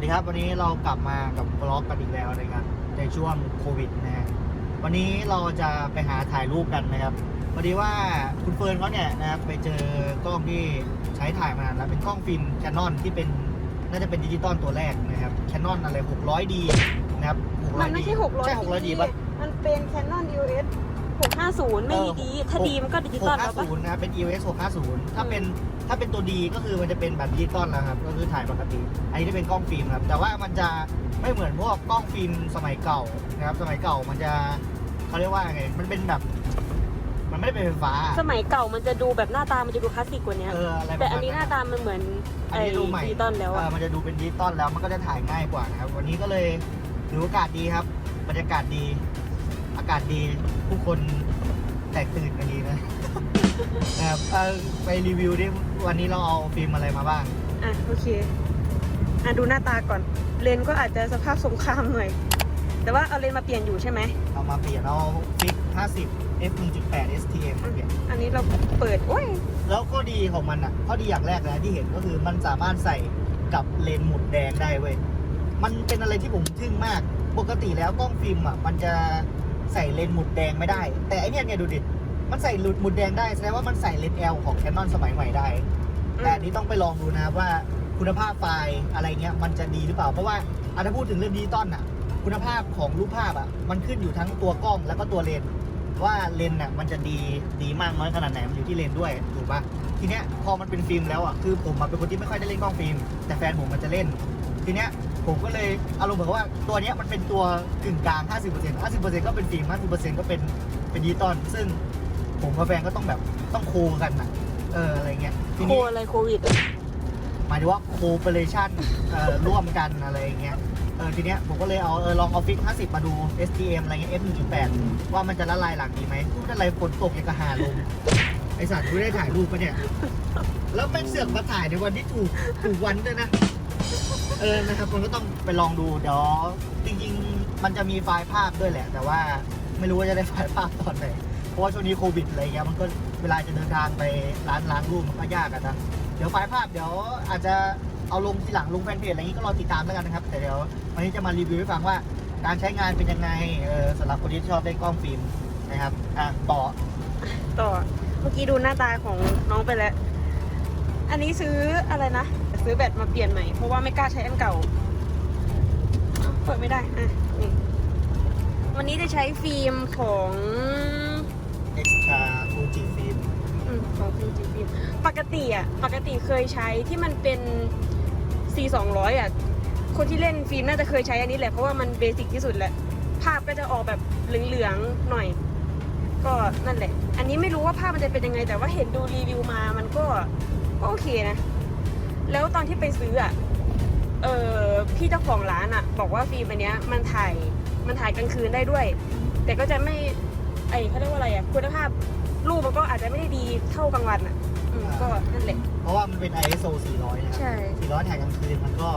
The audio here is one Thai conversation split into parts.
วัสดีครับวันนี้เรากลับมากับบล็อกกันอีกแล้วนะครับในช่วงโควิดนะฮะวันนี้เราจะไปหาถ่ายรูปกันนะครับพอดีว่าคุณเฟิร์นเขาเนี่ยนะครับไปเจอกล้องที่ใช้ถ่ายมานานแล้วเป็นกล้องฟิล์มแคนนอนที่เป็นน่าจะเป็นดิจิตอลตัวแรกนะครับแคนนอนอะไร 600D นะครับ 600D มันไม่ใช่600 ใช่ 600D ป่ะมันเป็น Canon EOS 650 ไม่มีดี ถ้าดีมันก็ดิจิตอลแล้วปะ650นะครับเป็น EOS 650 ถ้าเป็นถ้าเป็นตัวดีก็คือมันจะเป็นแบบดิจิตอลแล้วครับ ก็คือถ่ายปกติ อันนี้จะเป็นกล้องฟิล์มครับ แต่ว่ามันจะไม่เหมือนพวกกล้องฟิล์มสมัยเก่านะครับ สมัยเก่ามันจะเขาเรียกว่าไง มันเป็นแบบ มันไม่ได้เป็นไฟฟ้า สมัยเก่ามันจะดูแบบหน้าตา มันจะดูคลาสสิกกว่านี้เอออะไรประแต่มาณอันนี้หน้าตามันเหมือนอันไอ้นี้ดูใหม่ดิจิตอลแล้วเออะอมันจะดูเป็นดิจิตอลแล้ว มันก็จะถ่ายง่ายกว่านะครับ วันนี้ก็เลยถือโอกาสดีครับ บรรยากาศดี อากาศดี ผู้คนแตกตื่นกันดีนะนะครับเออไปรีวิวดิวันนี้เราเอาฟิล์มอะไรมาบ้าง อะโอเค อะดูหน้าตาก่อน เลนส์ก็อาจจะสภาพสงครามหน่อย แต่ว่าเอาเลนส์มาเปลี่ยนอยู่ใช่ไหม เอามาเปลี่ยนเอาฟิก50 f 1.8 STM มาเปลี่ยนอันนี้เราเปิด โอ้ย แล้วข้อดีของมันอะข้อดีอย่างแรกนะที่เห็นก็คือมันสามารถใส่กับเลนส์หมุดแดงได้เว้ย มันเป็นอะไรที่ผมทึ่งมาก ปกติแล้วกล้องฟิล์มอะมันจะ ใส่เลนส์หมุดแดงไม่ได้ แต่อันเนี้ยเนี่ยดูดิมันใส่หลุดหมุดแดงได้แสดงว่ามันใส่เลนส์ L ของ Canon สมัยใหม่ได้ แต่อันนี้ต้องไปลองดูนะครับว่าคุณภาพไฟล์อะไรเงี้ยมันจะดีหรือเปล่า เพราะว่าอะถ้าพูดถึงเรื่องดิจิตอลอะ คุณภาพของรูปภาพอะมันขึ้นอยู่ทั้งตัวกล้องแล้วก็ตัวเลนส์ว่าเลนส์อะมันจะดีดีมากน้อยขนาดไหนมันอยู่ที่เลนส์ด้วยถูกปะทีเนี้ยพอมันเป็นฟิล์มแล้วอะคือผมอะเป็นคนที่ไม่ค่อยได้เล่นกล้องฟิล์มแต่แฟนผมมันจะเล่น ทีเนี้ย ผมก็เลยอารมณ์เหมือนว่าตัวเนี้ยมันเป็นตัวกึ่งกลาง 50% 50%ก็เป็นฟิล์ม50%ก็เป็นเป็นดิจิตอลซึ่งผมกับแฟนก็ต้องแบบต้องโคกันอะเอออะไรเงี้ยทีโคนี้ อะไรโควิดหมายถึงว่าโคเปอเรชันร่วมกันอะไรอย่างเงี้ย เออทีเนี้ยผมก็เลยเอาเออลองเอาฟิก50 มาดู STM อะไรเงี้ย F 1.8 ว่ามันจะละลายหลังดีไหมพูดอะไรฝนตกอย่างกระหาลงไอสัตว์กูได้ถ่ายรูปปะเนี่ย แล้วแม่งเสือกมาถ่ายในวันที่ถูกถูกวันด้วยนะ เออนะครับมันก็ต้องไปลองดูเดี๋ยวจริงๆ มันจะมีไฟล์ภาพด้วยแหละ แต่ว่าไม่รู้ว่าจะได้ไฟล์ภาพตอนไหนเพราะว่าช่วงนี้โควิดอะไรเงี้ยมันก็เวลาจะเดินทางไปร้านล้างรูปมันก็ยากอะนะเดี๋ยวไฟล์ภาพเดี๋ยวอาจจะเอาลงทีหลังลงแฟนเพจอะไรอย่างนี้ก็รอติดตามแล้วกันนะครับแต่เดี๋ยววันนี้จะมารีวิวให้ฟังว่าการใช้งานเป็นยังไงเออสำหรับคนที่ชอบเล่นกล้องฟิล์มนะครับอะต่อต่อเมื่อกี้ดูหน้าตาของน้องไปแล้ว อันนี้ซื้ออะไรนะ ซื้อแบตมาเปลี่ยนใหม่ เพราะว่าไม่กล้าใช้อันเก่าอ้าวเปิดไม่ได้ อะ นี่ วันนี้จะใช้ฟิล์มของ extra fuji film อืมของฟิล์มจีฟิล์มปกติอะ ปกติเคยใช้ที่มันเป็น C 2 0 0อะ คนที่เล่นฟิล์มน่าจะเคยใช้อันนี้แหละ เพราะว่ามันเบสิกที่สุดแหละ ภาพก็จะออกแบบเหลืองๆหน่อย ก็นั่นแหละ อันนี้ไม่รู้ว่าภาพมันจะเป็นยังไง แต่ว่าเห็นดูรีวิวมา มันก็ก็โอเคนะ แล้วตอนที่ไปซื้ออะเออพี่เจ้าของร้านอะ บอกว่าฟิล์มอันเนี้ยมันถ่ายมันถ่ายกลางคืนได้ด้วย แต่ก็จะไม่ไอเขาเรียกว่าอะไรอะคุณภาพรูปมันก็อาจจะไม่ได้ดีเท่ากลางวันอะอืมก็นั่นแหละ เพราะว่ามันเป็น ISO 400 นะครับ ใช่ 400 ถ่ายกลางคืนมันก็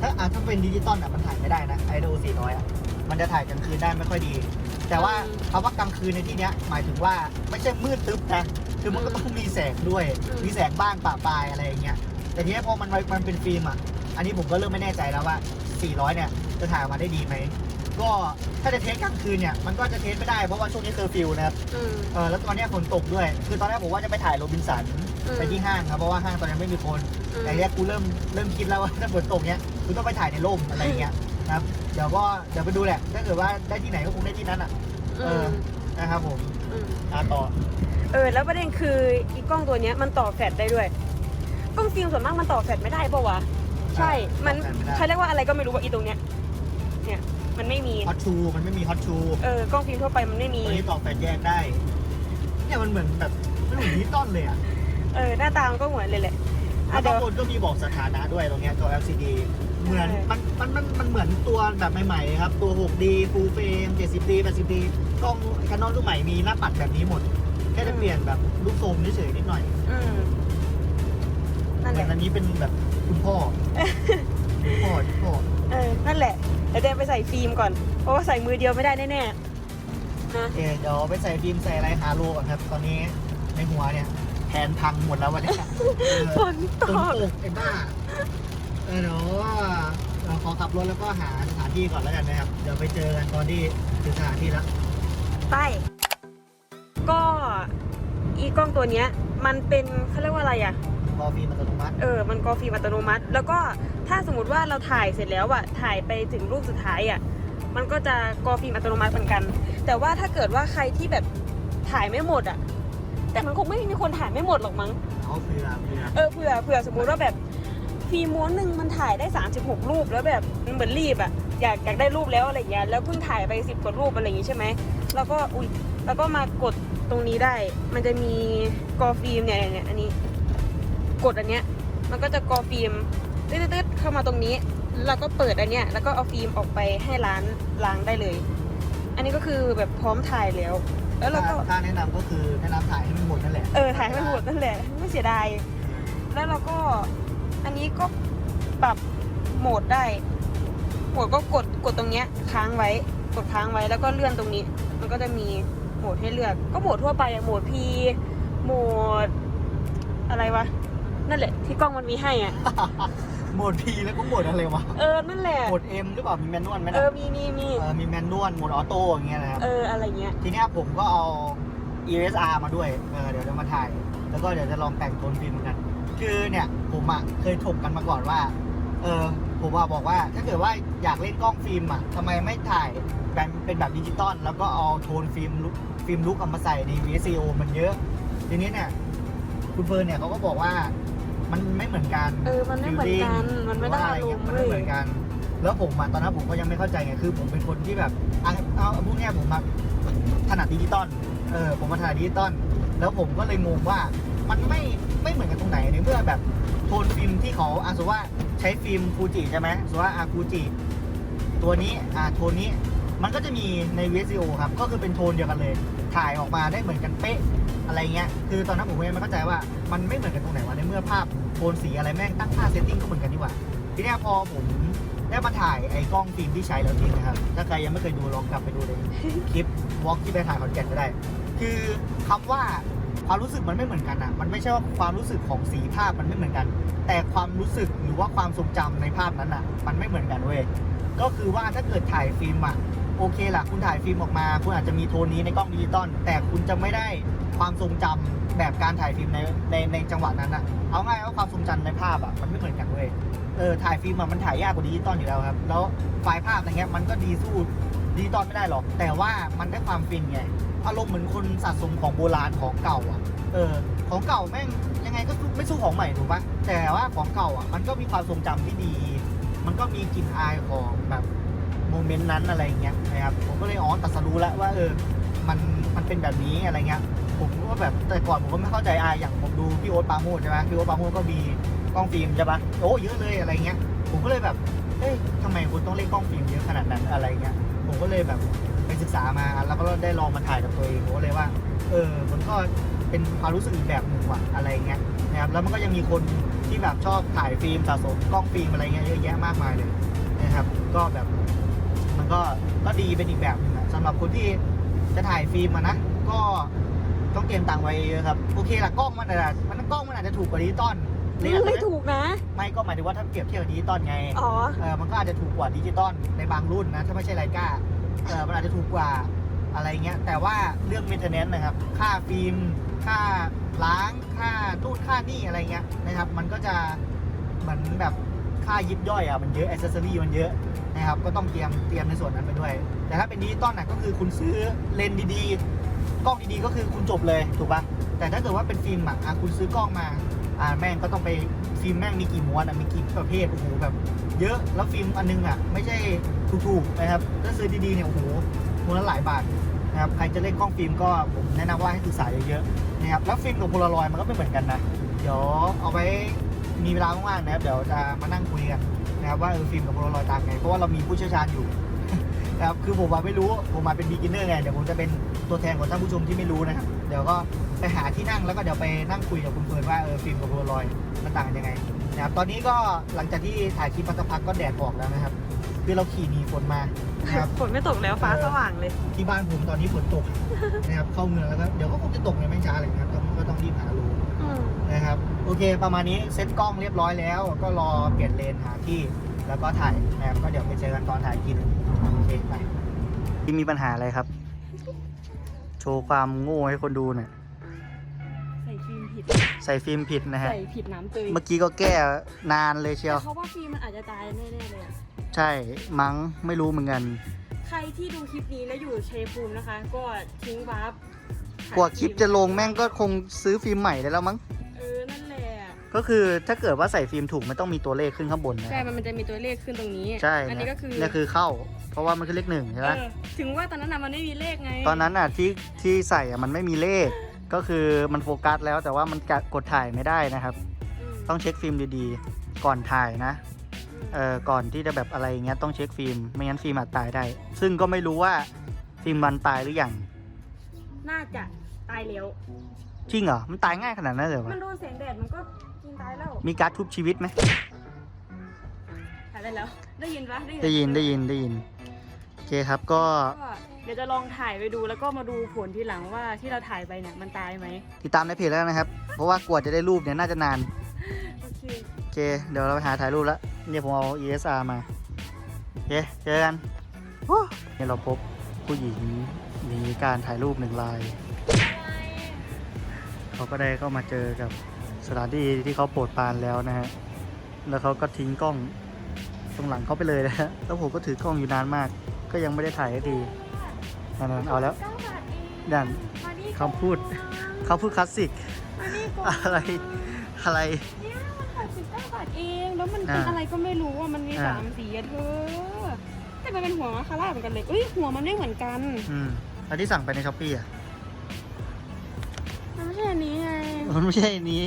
ถ้าอะถ้าเป็นดิจิตอลอะมันถ่ายไม่ได้นะ ISO 400 อะ มันจะถ่ายกลางคืนได้ไม่ค่อยดี แต่ว่าอืมคำว่ากลางคืนในที่เนี้ยหมายถึงว่าไม่ใช่มืดตึ๊บนะ คือมันก็ต้องมีแสงด้วย อืม มีแสงบ้างปะปลายอะไรอย่างเงี้ย แต่ทีนี้พอมันมันเป็นฟิล์มอะ อันนี้ผมก็เริ่มไม่แน่ใจแล้วว่า 400 เนี่ย จะถ่ายออกมาได้ดีไหม ก็ถ้าจะเทสกลางคืนเนี่ย มันก็จะเทสไม่ได้เพราะว่าช่วงนี้เคอร์ฟิวนะครับ อืม เออแล้วตอนเนี้ยฝนตกด้วย คือตอนแรกผมว่าจะไปถ่ายโรบินสันอืม ไปที่ห้างครับเพราะว่าห้างตอนนี้ไม่มีคน อืม แต่เนี้ยกูเริ่มเริ่มคิดแล้วว่า ถ้าฝนตกเนี้ยกูต้องไปถ่ายในร่มอะไรเงี้ยนะครับ เดี๋ยวก็เดี๋ยวไปดูแหละถ้าเกิดว่าได้ที่ไหนก็คงได้ที่นั้นอะ เออ นะครับผมอืม อะต่อ เออ แล้วประเด็นคืออีกกล้องตัวเนี้ยมันต่อแฟลชได้ด้วย กล้องฟิล์มส่วนมากมันต่อแฟลชไม่ได้ปะวะ ใช่ มันต่อแฟลชไม่ได้เขาเรียกว่าอะไรก็ไม่รู้ว่าอีตรงเนี้ย เนี่ย มันไม่มี ฮอตชูมันไม่มีฮอตชูเออ กล้องฟิล์มทั่วไปมันไม่มี ตัวนี้ต่อแฟลชแยกได้ เนี่ยมันเหมือนแบบมันเหมือนดิจิตอลเลยอะเออ หน้าตามันก็เหมือนเลยแหละแล้อะวเดี๋บางยวคนก็มีบอกสถานะด้วยตรงเนี้ยตัว LCD เหมือนใช่มันมันมันมันเหมือนตัวแบบใหม่ๆครับ ตัว 6D Full Frame 70D 80D กล้อง Canon รุ่นใหม่มีหน้าปัดแบบนี้หมด แค่จะเปลี่ยนแบบรูปทรงเฉยๆนิดหน่อย อืม นั่นเหแหมือละนอันนี้เป็นแบบคุณพ่อ คุณพ่อคุณพ่อเออ นั่นแหละเดี๋ยวเดินไปใส่ฟิล์มก่อน เพราะว่าใส่มือเดียวไม่ได้แน่ๆนะโอเคเดี๋ยวไปใส่ฟิล์มใส่อะไรหาโลก่อนครับ ตอนนี้ในหัวเนี่ยแผนพังหมดแล้ววันนี้ฝนตฝนกตกไอ้บ้า เออเดี๋ยวเดี๋ยวขอขับรถแล้วก็หาสถานที่ก่อนแล้วกันนะครับ เดี๋ยวไปเจอกันตอนที่ถึงสถานที่แล้ว ไป ก็อีกล้องตัวเนี้ย มันเป็นเขาเรียกว่าอะไรอะ พอฟิล์มอัตโนมัติ เออ มันกอฟิล์มอัตโนมัติ แล้วก็ถ้าสมมติว่าเราถ่ายเสร็จแล้วอะถ่ายไปถึงรูปสุดท้ายอะมันก็จะกอฟิล์มอัตโนมัติเหมือนกัน แต่ว่าถ้าเกิดว่าใครที่แบบถ่ายไม่หมดอะแต่มันคงไม่มีคนถ่ายไม่หมดหรอกมั้ง เอาเผื่อเผื่อเออเผื่อเผื่อสมมุติว่าแบบฟิล์มม้วนหนึ่งมันถ่ายได้ 36 รูปแล้วแบบมันเหมือนรีบอะอยากอยากได้รูปแล้วอะไรอย่างเงี้ยแล้วเพิ่งถ่ายไป 10กว่ารูปอะไรอย่างงี้ใช่ไหมแล้วก็อุ้ยแล้วก็มากดตรงนี้ได้ มันจะมีกอฟิล์มเนี่ยเนี่ยอันนี้ กดอันเนี้ยมันก็จะกอฟิล์มตืดๆๆเข้ามาตรงนี้ แล้วก็เปิดอันเนี้ยแล้วก็เอาฟิล์มออกไปให้ร้านล้างได้เลย อันนี้ก็คือแบบพร้อมถ่ายแล้ว แล้วเราก็ถ้าแนะนำก็คือแนะนำถ่ายให้มันหมดนั่นแหละเออถ่ายให้มันหมดนั่นแหละไม่เสียดายแล้วเราก็อันนี้ก็ปรับโหมดได้โหมดก็กดกดตรงเนี้ยค้างไว้กดค้างไว้แล้วก็เลื่อนตรงนี้ มันก็จะมีโหมดให้เลือก ก็โหมดทั่วไปอะโหมด P โหมดอะไรวะ นั่นแหละ ที่กล้องมันมีให้อะ โหมด P แล้วก็โหมดอะไรวะ เออ นั่นแหละ โหมด M หรือเปล่า มีแมนนวลไหมเอนะอมีมีมี เออมีแมนนวลโหมดออโต้อย่างเงี้ยนะครับ เออ อะไรเงี้ย ทีเนี้ยผมก็เอา ESR มาด้วย เออ เดี๋ยวจะมาถ่าย แล้วก็เดี๋ยวจะลองแต่งโทนฟิล์มเหมือนกัน คือเนี่ยผมอะเคยถกกันมาก่อนว่า เออ ผมว่าบอกว่า ถ้าเกิดว่าอยากเล่นกล้องฟิล์มอะทำไมไม่ถ่ายแบบเป็นแบบดิจิตอล แล้วก็เอาโทนฟิล์มลุกฟิล์มลุกเอามาใส่ใน VSCO มันเยอะ ทีนี้เนี่ยคุณเฟิร์นเนี่ยเขาก็บอกว่า มันไม่เหมือนกันเออมันไม่เหมือนกันมันไม่ได้หรือว่าอะไรอารเงี้มยณ์มันเลไม่เหมืยอนกัน แล้วผมอะตอนนั้นผมก็ยังไม่เข้าใจไงคือ ผมเป็นคนที่แบบอะเอาเอาพวกเนี้ยผมมาถนัดดิจิตอลเออผมมาถนัดดิจิตอลแล้วผมก็เลยงงว่ามันไม่ไม่เหมือนกันตรงไหนในเมื่อแบบโทนฟิล์มที่เขาอะสมมติว่าใช้ฟิล์มฟูจิใช่ไหมสมมติว่าอาฟูจิตัวนี้อะโทนนี้ มันก็จะมีใน VSCO ครับ ก็คือเป็นโทนเดียวกันเลย ถ่ายออกมาได้เหมือนกันเป๊ะอะไรเงี้ย คือตอนนั้นผมยังไม่เข้าใจว่ามันไม่เหมือนกันตรงไหนวะในเมื่อภาพโทนสีอะไรแม่งตั้งค่าเซตติ้งก็เหมือนกันดีกว่า ทีเนี้ยพอผมได้มาถ่ายไอ้กล้องฟิล์มที่ใช้แล้วจริงนะครับ ถ้าใครยังไม่เคยดูลองกลับไปดูในคลิปวอล์กที่ไปถ่ายขอนแก่นก็ได้ คือคำว่าความรู้สึกมันไม่เหมือนกันอะ มันไม่ใช่ว่าความรู้สึกของสีภาพมันไม่เหมือนกัน แต่ความรู้สึกหรือว่าความทรงจำในภาพนั้นอะ มันไม่เหมือนกันเว้ย ก็คือว่าถ้าเกิดถ่ายฟิล์มอะ โอเคล่ะคุณถ่ายฟิล์มออกมา คุณอาจจะมีโทนนี้ในกล้องดิจิตอลแต่คุณจะไม่ได้ความทรงจำแบบการถ่ายฟิล์มในในในจังหวะนั้นอะเอาง่ายว่าความทรงจำในภาพอะมันไม่เหมือนกันเว้ยเออถ่ายฟิล์มอะมันถ่ายยากกว่าดิจิตอลอยู่แล้วครับ แล้วไฟล์ภาพอะไรเงี้ยมันก็ดีสู้ดิจิตอลไม่ได้หรอก แต่ว่ามันได้ความฟินไงอารมณ์เหมือนคนสะสมของโบราณของเก่าอะ เออ ของเก่าแม่งยังไงก็ไม่สู้ของใหม่ถูกปะแต่ว่าของเก่าอะมันก็มีความทรงจำที่ดี มันก็มีกลิ่นอายของแบบ โมเมนต์นั้นอะไรเงี้ยนะครับผมก็เลยอ๋อตัดสรู้แล้วว่าเออมันมันเป็นแบบนี้อะไรเงี้ยผมก็แบบแต่ก่อนผมก็ไม่เข้าใจอายอย่างผมดูพี่โอ๊ตปาโมดใช่ไหมพี่โอ๊ตปาโมดก็มีกล้องฟิล์มใช่ปะโอ้เยอะเลยอะไรเงี้ยผมก็เลยแบบเอ้ยทำไมคุณต้องเล่นกล้องฟิล์มเยอะขนาดนั้นอะไรเงี้ยผมก็เลยแบบไปศึกษามาแล้วก็ได้ลองมาถ่ายกับตัวเองผมก็เลยว่า เออมันก็เป็นความรู้สึกอีกแบบหนึ่งว่ะอะไรเงี้ยนะครับแล้วมันก็ยังมีคนที่แบบชอบถ่ายฟิล์มสะสมกล้องฟิล์มอะไรเงี้ยเยอะแยะมากมายเลยนะครับ ก็แบบ ก็ก็ดีเป็นอีกแบบหนึงอะสำหรับคนที่จะถ่ายฟิล์มอะนะ ก็ต้องเตรียมตังค์ไว้เยอะครับ โอเคละกล้องมันอาจจะมันกล้องมันอาจจะถูกกว่าดิจิตอลเลยไม่ถูกนะ ไม่ก็หมายถึงว่าถ้าเปรียบเทียบกับดิจิตอลไง อ๋อ เออมันก็อาจจะถูกกว่าดิจิตอลในบางรุ่นนะ ถ้าไม่ใช่ไลกาเออมันอาจจะถูกกว่าอะไรเงี้ย แต่ว่าเรื่อง maintenance นะครับ ค่าฟิล์ม ค่าล้าง ค่าตู้นค่านี่อะไรเงี้ยนะครับ มันก็จะเหมือนแบบ ค่ายิบย่อยอะมันเยอะอ c เซ s ซอรี่มันเยอะนะครับก็ต้องเตรียมเตรียมในส่วนนั้นไปด้วย แต่ถ้าเป็นดิจิตอลน่ะก็คือคุณซื้อเลนส์ดีๆ กล้องดีๆ ก็คือคุณจบเลยถูกปะแต่ถ้าเกิดว่าเป็นฟิล์มอะคุณซื้อกล้องมาอ่าแม่งก็ต้องไปฟิล์มแม่งมีกี่ม้วนอะมีกี่ประเภทโอ้โหแบบ เยอะแล้วฟิล์มอันนึงอะไม่ใช่ถูกๆนะครับถ้าซื้อดีๆเนี่ยโอ้โหม้วนละหลายบาทนะครับใครจะเล่นกล้องฟิล์มก็ผมแนะนำว่าให้ศึกษาเยอะๆนะครับแล้วฟิล์มกับโพลารอยด์มันก็ไม่เหมือนกันนะเดี๋ยวเอาไว้ มีเวลาว่างๆนะครับเดี๋ยวจะมานั่งคุยกันนะครับว่าเออฟิล์มกับโพลารอยด์ต่างไงเพราะว่าเรามีผู้เชี่ยวชาญอยู่นะครับคือผมมาไม่รู้ผมมาเป็นบิ๊กินเนอร์ไงเดี๋ยวผมจะเป็นตัวแทนของท่านผู้ชมที่ไม่รู้นะครับเดี๋ยวก็ไปหาที่นั่งแล้วก็เดี๋ยวไปนั่งคุยกับคุณเฟิร์นว่าเออฟิล์มกับโพลารอยด์มันต่างกันยังไงนะครับตอนนี้ก็หลังจากที่ถ่ายคลิปมาสักพักก็แดดออกแล้วนะครับ คือเราขี่หนีฝนมานะครับฝนไม่ตกแล้วฟ้าสว่างเลย ที่บ้านผมตอนนี้ฝนตกนะครับเข้าเมืองแล้วก็เดี๋ยวก็คงจะตกในไม่ช้าเลยนะครับก็ก็ต้องรีบหารูอืม นะครับ โอเค ประมาณนี้เซ็ตกล้องเรียบร้อยแล้ว ก็รอเปลี่ยนเลนหาที่ แล้วก็ถ่ายนะครับก็เดี๋ยวไปเจอกันตอนถ่ายกินโอเคไปที่มีปัญหาอะไรครับ โชว์ความโง่ให้คนดูหน่อยใส่ฟิล์มผิด ใส่ฟิล์มผิดนะฮะ ใส่ผิดน้ำเตยเมื่อกี้ก็แก้นานเลยเชียวแต่เขาว่าฟิล์มมันอาจจะตายแน่ๆเลยอะใช่มั้งไม่รู้เหมือนกัน ใครที่ดูคลิปนี้แล้วอยู่ชัยภูมินะคะ ก็ทิ้งวาร์ปหกว่าคลิปจะลงแม่งก็คงซื้อฟิล์มใหม่ได้แล้วมั้ง ก็คือถ้าเกิดว่าใส่ฟิล์มถูกมันต้องมีตัวเลขขึ้นข้างบนนะใช่ มันมันจะมีตัวเลขขึ้นตรงนี้ ใช่อันนี้ก็คือนี่คือเข้า เพราะว่ามันคือเลขหนึ่งใช่ไหมเออถึงว่าตอนนั้นน่ะมันไม่มีเลขไง ตอนนั้นอะที่ที่ใส่อะมันไม่มีเลข ก็คือมันโฟกัสแล้วแต่ว่ามันกะกดถ่ายไม่ได้นะครับมต้องเช็คฟิล์มดีๆ ก่อนถ่ายนะมเอ่อก่อนที่จะแบบอะไรอย่างเงี้ยต้องเช็คฟิล์มไม่งั้นฟิล์มอาจตายได้ ซึ่งก็ไม่รู้ว่าฟิล์มมันตายหรือยังน่าจะตายแล้วจริงเหรอมันตายง่ายขนาดนั้นเลยเหรอมัวะนโดนแสงแดดมันก็ กินตายแล้วมีการดทุบชีวิตไหมถ่ายได้แล้ว ได้ยินปะได้ยินได้ยินได้ยินโอเคครับก็ก็เดี๋ยวจะลองถ่ายไปดูแล้วก็มาดูผลทีหลังว่าที่เราถ่ายไปเนี่ยมันตายไหมติดตามในเพจแล้วนะครับ เพราะว่ากว่าจะได้รูปเนี่ยน่าจะนานโอเคโอเค เดี๋ยวเราไปหาถ่ายรูปแล้วเนี่ยผมเอา ESR มาโอเคเจอกันโอ้เนี่ยเราพบผู้หญิงหนีการถ่ายรูปหนึ่งราย เขาก็ได้เข้ามาเจอกับ สถานที่ที่เขาโปรดปรานแล้วนะฮะ แล้วเขาก็ทิ้งกล้องตรงหลังเขาไปเลยนะฮะ แล้วผมก็ถือกล้องอยู่นานมาก ก็ยังไม่ได้ถ่ายสักทีนั่นๆเอาแล้วเก้าบาทเองนั่นมานี่คำพูดเขาพูดคลาสสิกมานี่ก่อนอะไร อะไร เนี่ยมันหกสิบเก้าบาทเอง แล้วมันเป็นอ่าอะไรก็ไม่รู้อะมันมีอ่า สามสีอะเธอ แต่มันเป็นหัวมาคาร่าเหมือนกันเลยเอ้ยหัวมันไม่เหมือนกัน อืมแล้วที่สั่งไปในช้อปปี้อะ มันไม่ใช่อันนี้ไงมันไม่ใช่อันนี้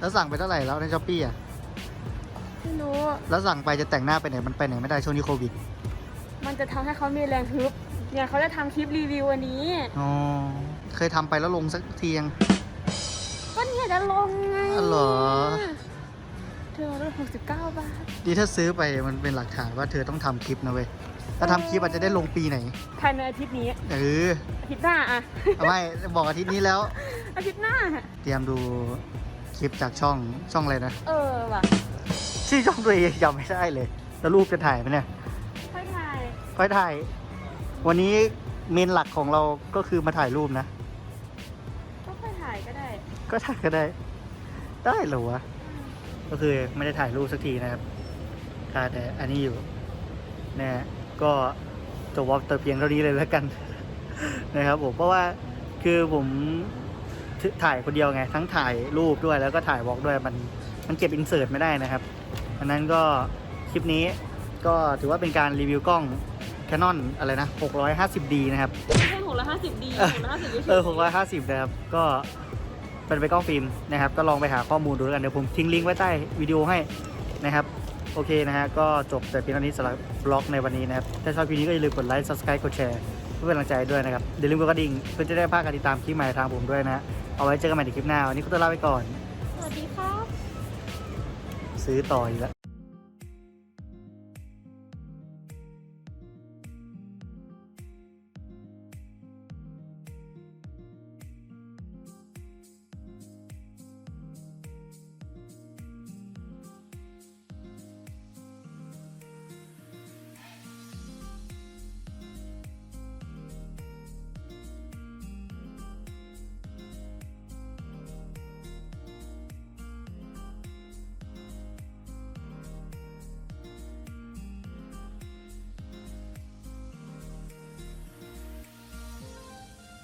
แล้วสั่งไปเท่าไหร่แล้วในช้อปปี้อะ ไม่รู้แล้วสั่งไปจะแต่งหน้าไปไหน มันไปไหนไม่ได้ช่วงนี้โควิด มันจะทำให้เขามีแรงฮึบเนี่ยเขาจะทำคลิปรีวิวอันนี้ อ๋อ เคยทำไปแล้วลงสักทียัง ก็เนี่ยจะลงไงอ๋อเหรอ เธอลดหกสิบเก้าบาท ดีถ้าซื้อไปมันเป็นหลักฐานว่าเธอต้องทำคลิปนะเว้ย ถ้าทำคลิปอาจจะได้ลงปีไหน ภายในอาทิตย์นี้เอออาทิตย์หน้าอะ เอาไม่บอกอาทิตย์นี้แล้ว อาทิตย์หน้า เตรียมดู คลิปจากช่องช่องอะไรนะ เออว่ะชื่อช่องตัวเองจำไม่ได้เลย แล้วรูปจะถ่ายไหมเนี่ยค่อยถ่ายค่อยถ่าย วันนี้เมนหลักของเราก็คือมาถ่ายรูปนะ ก็ค่อยถ่ายก็ได้ ก็ถ่ายก็ได้ ได้เหรอวะ ก็คือไม่ได้ถ่ายรูปสักทีนะครับถ่ายแต่อันนี้อยู่นะฮะก็จบวอล์กแต่เพียงเท่านี้เลยแล้วกัน นะครับผมเพราะว่าคือผม ถ่ายคนเดียวไง ทั้งถ่ายรูปด้วยแล้วก็ถ่ายวอล์กด้วยมันมันเก็บอินเสิร์ตไม่ได้นะครับอันนั้นก็คลิปนี้ก็ถือว่าเป็นการรีวิวกล้อง Canon อะไรนะ 650D นะครับไม่ใช่หกร้อยห้าสิบดีเออหกร้อยห้าสิบเออ650นะครับก็เป็นไปกล้องฟิล์มนะครับ ก็ลองไปหาข้อมูลดูแล้วกันเดี๋ยวผมทิ้งลิงก์ไว้ใต้วิดีโอให้นะครับ โอเคนะฮะก็จบแต่เพียงเท่านี้สำหรับบล็อกในวันนี้นะครับ ถ้าชอบคลิปนี้ก็อย่าลืมกดไลค์ subscribe กดแชร์เพื่อเป็นกำลังใจด้วยนะครับอย่าลืมกดกระดิ่งเพื่อจะได้พลาดการติดตามคลิปใหม่ทางผมด้วยนะ เอาไว้เจอกันใหม่ในคลิปหน้า วันนี้ก็ต้องลาไปก่อน สวัสดีครับ ซื้อต่ออีกแล้ว